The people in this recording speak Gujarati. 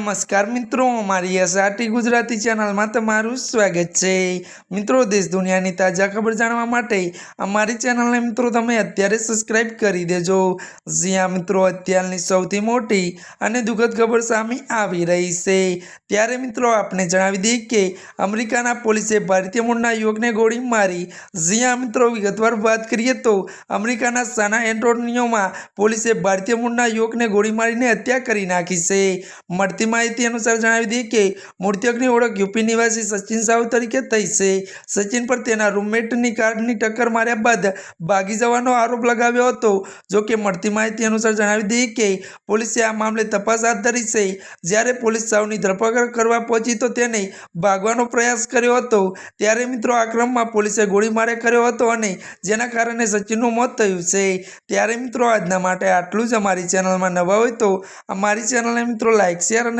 નમસ્કાર મિત્રો અમારી એસઆરટી ગુજરાતી ચેનલમાં તમારું સ્વાગત છે. મિત્રો, દેશ દુનિયાની તાજા ખબર જાણવા માટે અમારી ચેનલને મિત્રો તમે અત્યારે સબસ્ક્રાઇબ કરી દેજો. જ્યાં મિત્રો અત્યારની સૌથી મોટી અને દુઃખદ ખબર સામે આવી રહી છે. ત્યારે મિત્રો આપણે જણાવી દઈએ કે અમેરિકાના પોલીસે ભારતીય મૂળના યુવકને ગોળી મારી. જ્યાં મિત્રો, વિગતવાર વાત કરીએ તો અમેરિકાના સાના એન્ટોનિયોમાં પોલીસે ભારતીય મૂળના યુવકને ગોળી મારીને હત્યા કરી નાખી છે. મળતી માહિતી અનુસાર જણાવી દઈએ કે મૃતકની ઓળખ યુપી નિવાસી સચિન સાહુ તરીકે થઈ છે. સચિન પર તેના રૂમમેટની કારની ટક્કર માર્યા બાદ ભાગી જવાનો આરોપ લગાવ્યો હતો. જોકે મળતી માહિતી અનુસાર જણાવી દઈએ કે પોલીસે આ મામલે તપાસ હાથ ધરી છે. જ્યારે પોલીસ સાહુની ધરપકડ કરવા પહોંચી તો તેને ભાગવાનો પ્રયાસ કર્યો હતો. ત્યારે મિત્રો આ ક્રમમાં પોલીસે ગોળીમારે કર્યો હતો અને જેના કારણે સચિનનું મોત થયું છે. ત્યારે મિત્રો આજના માટે આટલું જ. અમારી ચેનલમાં નવા હોય તો અમારી ચેનલને મિત્રો લાઇક શેર અને